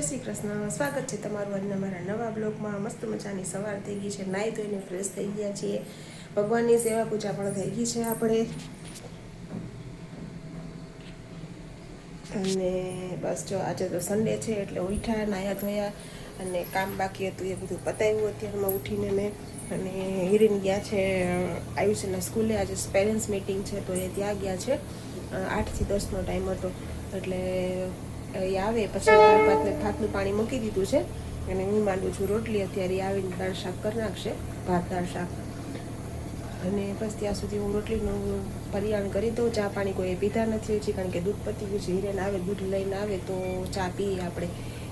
જય શ્રી કૃષ્ણ. સ્વાગત છે તમારું આજના મારા નવા બ્લોગમાં. મસ્ત મજાની સવાર થઈ ગઈ છે. નાહી ધોઈને ફ્રેશ થઈ ગયા છીએ. ભગવાનની સેવા પૂજા પણ થઈ ગઈ છે આપણે. અને બસ જો આજે તો સન્ડે છે એટલે ઉઠ્યા, નાહ્યા ધોયા અને કામ બાકી હતું એ બધું પતાવ્યું અત્યારમાં ઉઠીને મેં. અને હિરીન ગયા છે આયુષ્યના સ્કૂલે. આજે પેરેન્ટ્સ મિટિંગ છે તો એ ત્યાં ગયા છે. આઠથી દસનો ટાઈમ હતો. એટલે એ આવે, પછી દાળ ભાતને ભાતનું પાણી મૂકી દીધું છે. અને હું માંડું છું રોટલી, અત્યારે આવીને દાળ શાક કરી નાખશે, ભાત, દાળ, શાક. અને બસ ત્યાં સુધી હું રોટલીનું પરિયાણ કરી દઉં, ચા પાણી કોઈ પીધા નથી હજી, કારણ કે દૂધ પતી ગયું છે. હિરેન આવે, દૂધ લઈને આવે તો ચા પીએ આપણે.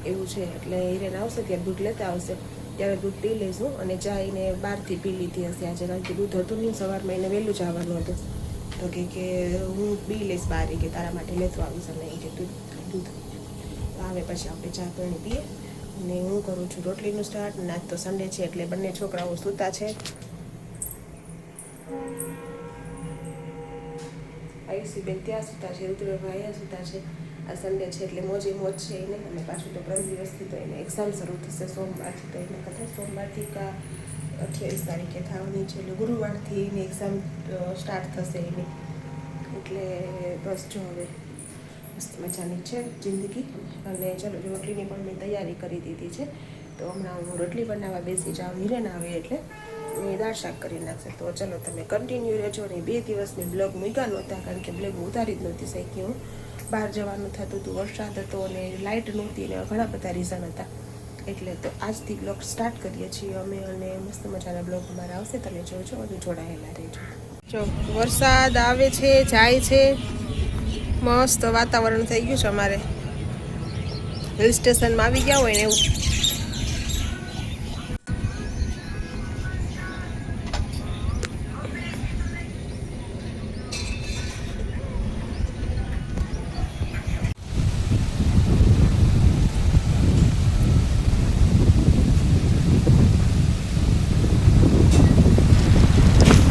એવું છે, એટલે હિરેન આવશે ત્યારે દૂધ લેતા આવશે. ત્યારે દૂધ પી લઈશું અને ચા એને બહારથી પી લીધી હશે આજે, કારણ કે દૂધ હતું નહીં, સવારમાં એને વહેલું જવાનું હતું. તો કે હું પી લઈશ બારે કે તારા માટે લેતો આવીશ અને એ દૂધ દૂધ આવે પછી આપણે ચા પાણી પીએ. અને હું કરું છું રોટલીનું સ્ટાર્ટ અને આજ તો સન્ડે છે એટલે બંને છોકરાઓ સૂતા છે. આયુષીબેન ત્યાં સૂતા છે રુદ્રભાઈ અહીંયા સૂતા છે. આ સન્ડે છે એટલે મોજે મોજ છે એને. અને પાછું તો ત્રણ દિવસથી તો એને એક્ઝામ શરૂ થશે સોમવારથી તો એને કદાચ સોમવારથી કા અઠ્યાવીસ તારીખે થવાની છે એટલે ગુરુવારથી એની એક્ઝામ સ્ટાર્ટ થશે એની. એટલે બસ જો હવે. મસ્ત મજાની છે જિંદગી. અને ચલો રોટલીની પણ મેં તૈયારી કરી દીધી છે, તો હમણાં હું રોટલી બનાવવા બેસી જાઉં, હિરેન આવે એટલે એ દાળ શાક કરી નાખશે. તો ચલો, તમે કન્ટિન્યુ રહેજો અને બે દિવસની બ્લોગ મૂક્યા નહોતા કારણ કે બ્લોગ ઉતારી જ નહોતી શીખી હું. બહાર જવાનું થતું હતું, વરસાદ હતો અને લાઇટ નહોતી ને ઘણા બધા રીઝન હતા. એટલે તો આજથી બ્લોગ સ્ટાર્ટ કરીએ છીએ અમે અને મસ્ત મજાના બ્લોગ અમારા આવશે. તમે જોજો અને જોડાયેલા રહેજો. જો વરસાદ આવે છે, જાય છે મસ્ત વાતાવરણ થઈ ગયું છે અમારે. હિલ સ્ટેશનમાં આવી ગયા હોય ને એવું.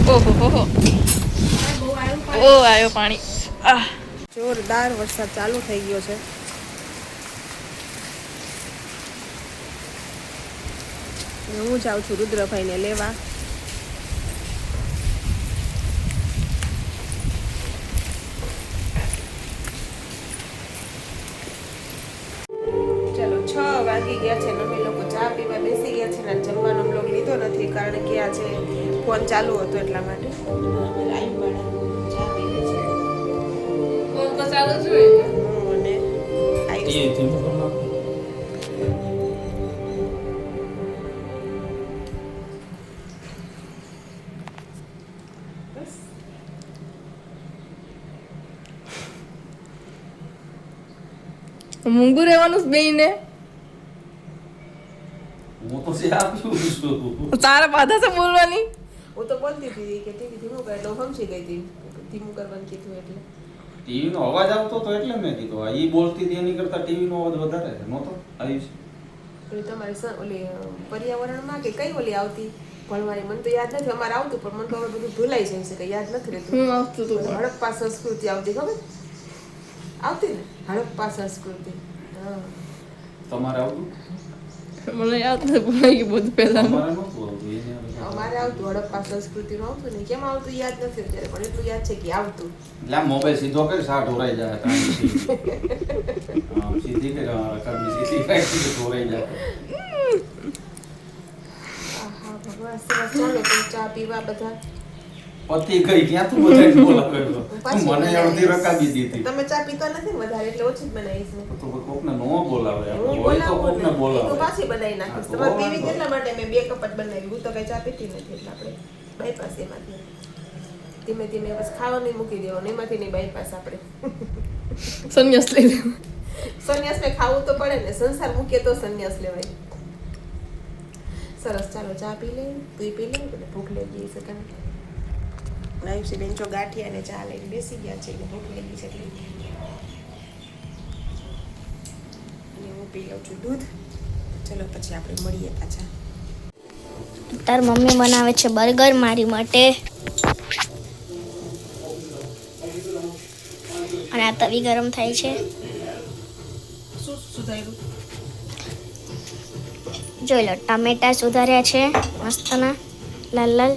ઓહો હો હો. ઓ આવ્યો પાણી. આહ. જોરદાર વરસાદ ચાલુ થઈ ગયો છે. હું જાઉં છું રુદ્રભાઈને લેવા. ચલો, છ વાગી ગયા છે અમે લોકો ચા પીવા બેસી ગયા છે ને આજ જમવાનો બ્લોગ લીધો નથી કારણ કે આજે ફોન ચાલુ હતો એટલા માટે. ચાલુ બસ. મૂંગું રહેવાનું જ બેયને. હું તો જે આપ્યું છું? તારા પાછા છે બોલવાની. હું તો બોલતી હતી કે ધીમું કર એટલે સમજી ગઈ હતી. ધીમું કરવાનું કીધું એટલે. ટીવી નો અવાજ આવતો તો એટલે મેં કીધું આ ઈ બોલતી હતી એની કરતા ટીવી નો અવાજ વધારે છે નહોતો? આયુષ તમારી સ- ઓલી પર્યાવરણમાં કે કઈ ઓલી આવતી? ભણવાની મને તો યાદ નથી અમારે આવતું પણ મને તો હવે બધું ભૂલાઈ જાય છે કે યાદ નથી રહેતું. આવતું હતું હડપ્પા સંસ્કૃતિ આવતી ખબર? આવતી ને? હડપ્પા સંસ્કૃતિ હા. તમારે આવતું? મને યાદ નથી ભૂલાઈ ગયું બધું પહેલા અમારે આવતું હડપ્પા સંસ્કૃતિનું આવતું ને કેમ આવતું યાદ નથી અત્યારે પણ એટલું યાદ છે કે આવતું. એટલે મોબાઈલ સીધો કરી સા ઢોરાઈ જાય સીધી. કરી રકાબી સીધી ઢોરાઈ જાય. ચા પીવા બધા. પતિ કઈ ક્યાં તું બધાને બોલાવે મને અડધી રકાબી દીધી. તમે ચા પીતા નથી વધારે એટલે ઓછી જ ને તો કોકને નો બોલાવે હોય તો કોકને ને. બોલાવે. પાછી બનાવી નાખીશ. તમારે પીવી વાંધો માટે? મેં બે કપ જ બનાવી. હું તો કઈ ચા પીતી નથી એટલે આપણે બાયપાસ એમાંથી. ધીમે ધીમે બસ ખાવાની મૂકી દેવાનું. એમાંથી નહીં બાયપાસ આપણે. સંન્યાસ લઈ લેવું. સંન્યાસ ને ખાવું તો પડે ને. સંસાર મૂકીએ તો સંન્યાસ લેવાય. સરસ. ચાલો ચા પી લે તું પી લે એટલે ભૂખ લાગી છે કાં. આયુષી બેન જો ગાંઠિયા અને ચા લઈને બેસી ગયા છે એટલે ભૂખ લાગી છે એટલે અને હું પી લઉં છું દૂધ ચલો પછી આપણે મળીએ પાછા. તાર મમ્મી બનાવે છે બર્ગર મારી માટે. અને આ તવી ગરમ થાય છે. જોઈ લો ટામેટા સુધાર્યા છે મસ્તના લાલ લાલ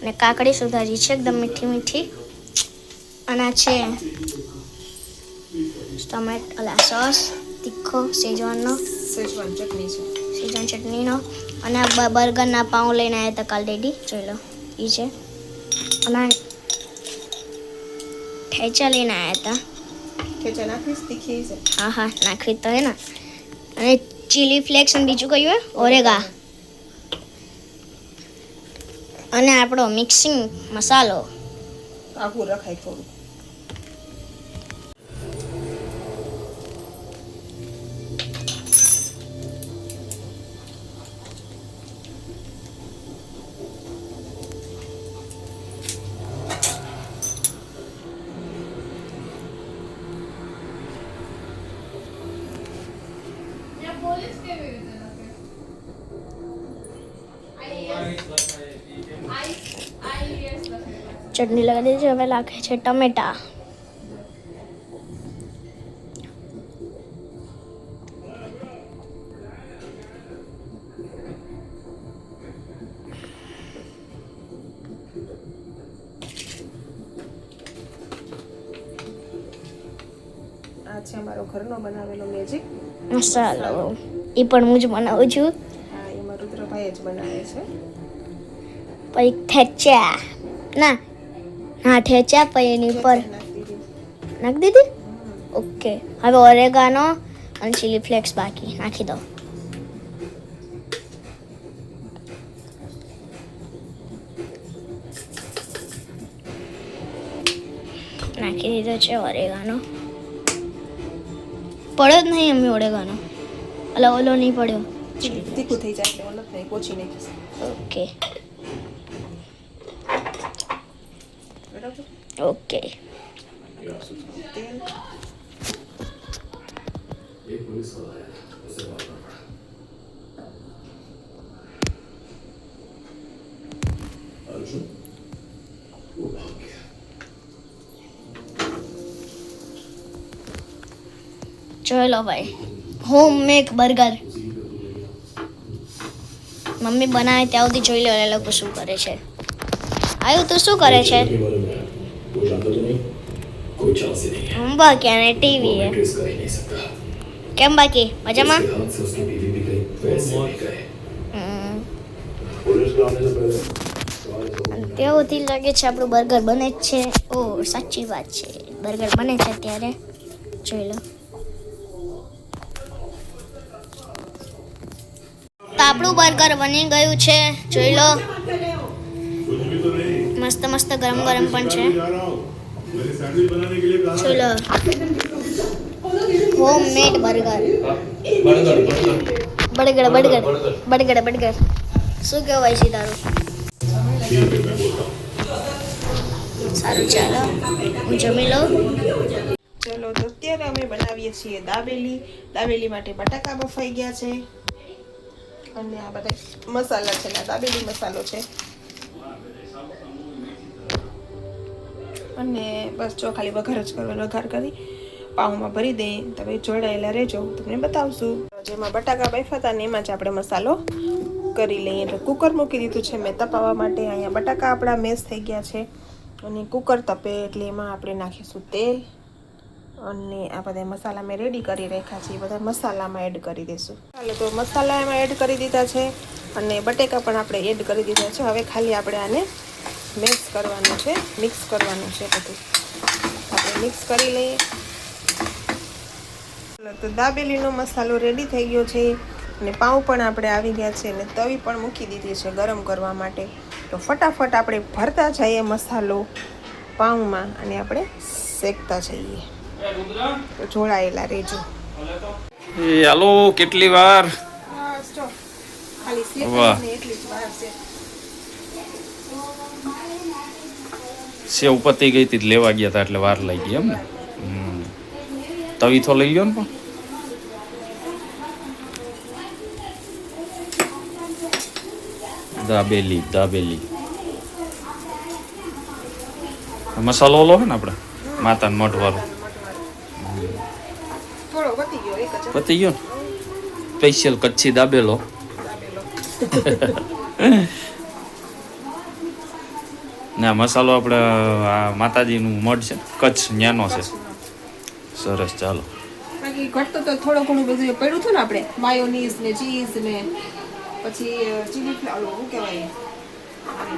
અને કાકડી સુધારી છે એકદમ મીઠી મીઠી. અને આ છે ટમેટ અલા સોસ. તીખો સેજવાનનો સેજવાન ચટણી છે. સેજવાન ચટણીનો. અને આ બ- બર્ગરના પાઉં લઈને આવ્યા હતા કાલ ડેડી. જોઈ લો એ છે. અને ઠેચા લઈને આવ્યા હતા. હા હા નાખવી તો હે ને. અને ચીલી ફ્લેક્સ અને બીજું કયું હે? ઓરેગા. અને આપણો મિક્સિંગ મસાલો. આખું રખાય થોડું ચટણી લગાવી છે હવે લાગે છે ટમેટા. આ છે અમારો ઘરનો બનાવેલો મેજિક મસાલો એ પણ હું જ બનાવું છું. હા એમાં રુદ્રભાઈ જ બનાવે છે. પછી ઠેચા ના હા ઠેચ્યા પછી એની ઉપર નાખી દીધી. ઓકે. હવે ઓરેગાનો અને ચીલી ફ્લેક્સ બાકી. નાખી દો નાખી દીધો છે ઓરેગાનો. પડ્યો જ નહીં અમે ઓરેગાનો. એટલે ઓલો નહીં પડ્યો. તીખું થઈ જાય નહીં પોચી બરાબર ઓકે તેલ ચલો ભાઈ હોમ મેક બર્ગર મમ્મી બનાવે ત્યાં સુધી જોઈ લો, એ લોકો શું કરે છે. આવ્યું તું શું કરે છે? वो जानता तो नहीं कोई चांस ही नहीं है હોમવર્ક અને ટીવી वो ट्रेस कर ही नहीं सकता કેમ બાકી મજામાં इसके हाथ से उसकी बीवी भी गई वैसे भी गए હમ. पुलिस को आने से पहले सवाल तो તેઓથી લાગે છે આપણું બર્ગર બને જ છે ઓ સાચી વાત છે બર્ગર બને છે અત્યારે જોઈ લો તો આપણું બર્ગર બની ગયું છે જોઈ લો મસ્ત મસ્ત ગરમ ગરમ પણ છે. ચલો. Home made burger burger burger burger. Burger શું કહેવાય છે તારું? સારું, ચાલો. હું જમી લઉં. ચલો, તો અત્યારે અમે બનાવીએ છીએ દાબેલી. દાબેલી માટે બટાકા બફાઈ ગયા છે. અને આ બધા મસાલા છે દાબેલી મસાલો છે. અને બસ જો ખાલી વઘાર જ કરવાનો, વઘાર કરી પાઉંમાં ભરી દઈ તમે જોડાયેલા રહેજો તમને બતાવશું. જેમાં બટાકા બાફ્યા હતા ને એમાં જ આપણે મસાલો કરી લઈએ. એટલે કુકર મૂકી દીધું છે મેં તપાવવા માટે. અહીંયા બટાકા આપણા મેસ થઈ ગયા છે. અને કુકર તપે એટલે એમાં આપણે નાખીશું તેલ. અને આ બધા મસાલા મેં રેડી કરી રાખ્યા છે. એ બધા મસાલામાં એડ કરી દઈશું. ચાલો તો મસાલા એમાં એડ કરી દીધા છે. અને બટેકા પણ આપણે એડ કરી દીધા છે. હવે ખાલી આપણે આને મિક્સ કરવાનું છે મિક્સ કરવાનું છે બધું. આપણે મિક્સ કરી લઈએ. તો દાબેલીનો મસાલો રેડી થઈ ગયો છે અને પાઉં પણ આપણે આવી ગયા છે અને તવી પણ મૂકી દીધી છે ગરમ કરવા માટે. તો ફટાફટ આપણે ભરતા જઈએ મસાલો પાઉંમાં અને આપણે શેકતા જઈએ. તો જોડાયેલા રહેજો. એ હાલો કેટલી વાર? ખાલી વાહ. એટલી જ વાર છે. સેવ પતી ગઈ હતી લેવા ગયા હતા એટલે વાર લાગી એમ ને. હમ. તવી તો લઈ ગયો ને પણ. દાબેલી દાબેલી. મસાલો ઓલો છે ને આપણે માતાને મઠ વાળો પતી ગયો ને? સ્પેશિયલ કચ્છી દાબેલો. ના મસાલો આપણે આ માતાજીનું મઢ છે કચ્છ ન્યાનો છે. સરસ ચાલો. બાકી ઘટતો તો થોડું ઘણું બધું પડ્યું હતું ને આપણે. માયોનીઝ ને ચીઝ ને પછી ચીલી ફ્લાવર શું કહેવાય? આ.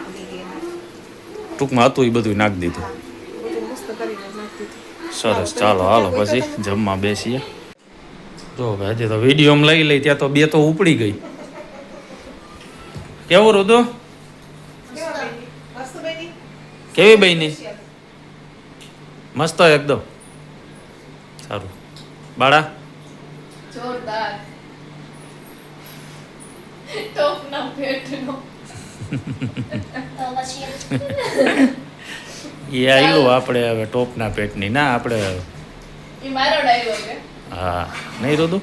ટૂંકમાં હતું એ બધું નાખી દીધું. સરસ ચાલો હાલો પછી જમવા બેસીએ. જો હજી તો વીડિયો લઈ લઈ ત્યાં તો બે તો ઉપડી ગઈ. કેવું રુદુ? કેવી બની મસ્ત એકદમ. સારું. બાળા? જોરદાર. ટોપના પેટનો એ આયલું આપણે હવે ટોપના પેટની ના આપણે હા. નહીં રુદુ?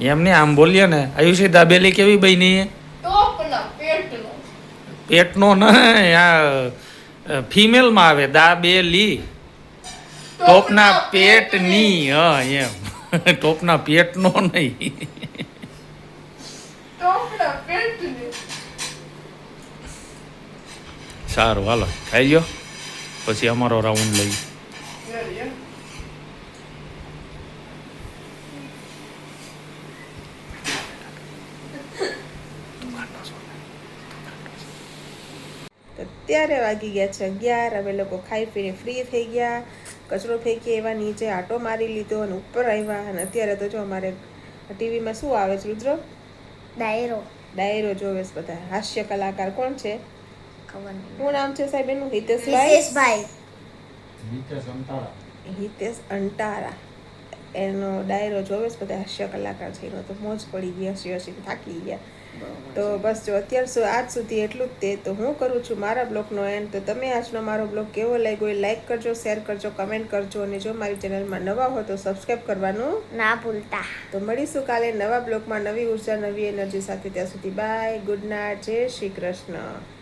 એમ નહીં આમ બોલીએ ને. આયુષી દાબેલી કેવી બની ટોપના પેટનો ન આ ફિમેલમાં આવે દા બે લી ટોપના પેટની હા એમ. ટોપના પેટનો નહીં. સારું હાલો ખાઈ ગયો પછી અમારો રાઉન્ડ લઈ તો ત્યારે વાગી ગયા છે અગિયાર. હવે લોકો ખાઈ પીને ફ્રી થઈ ગયા. કચરો ફેંકી એવા નીચે આટો મારી લીધો અને ઉપર આવ્યા. અને અત્યારે તો જો અમારે ટીવીમાં શું આવે છે રુદ્ર? ડાયરો. ડાયરો જોવે છે બધા. હાસ્ય કલાકાર કોણ છે? શું નામ છે સાહેબ એનું? હિતેશભાઈ? હિતેશભાઈ. હિતેશ અંટારા એનો ડાયરો જોવે છે બધા હાસ્ય કલાકાર છે. એનો તો મોજ પડી ગઈ હસી હસી થાકી ગયા. તો બસ જો અત્યાર સુધી આજ સુધી એટલું જ તે તો હું કરું છું મારા બ્લોગનો એન્ડ. તો તમે આજનો મારો બ્લોગ કેવો લાગ્યો એ લાઈક કરજો શેર કરજો કમેન્ટ કરજો અને જો મારી ચેનલમાં નવા હો તો સબસ્ક્રાઈબ કરવાનું ના ભૂલતા. તો મળીશું કાલે નવા બ્લોગમાં નવી ઊર્જા નવી એનર્જી સાથે. ત્યાં સુધી બાય ગુડ નાઇટ જય શ્રી કૃષ્ણ.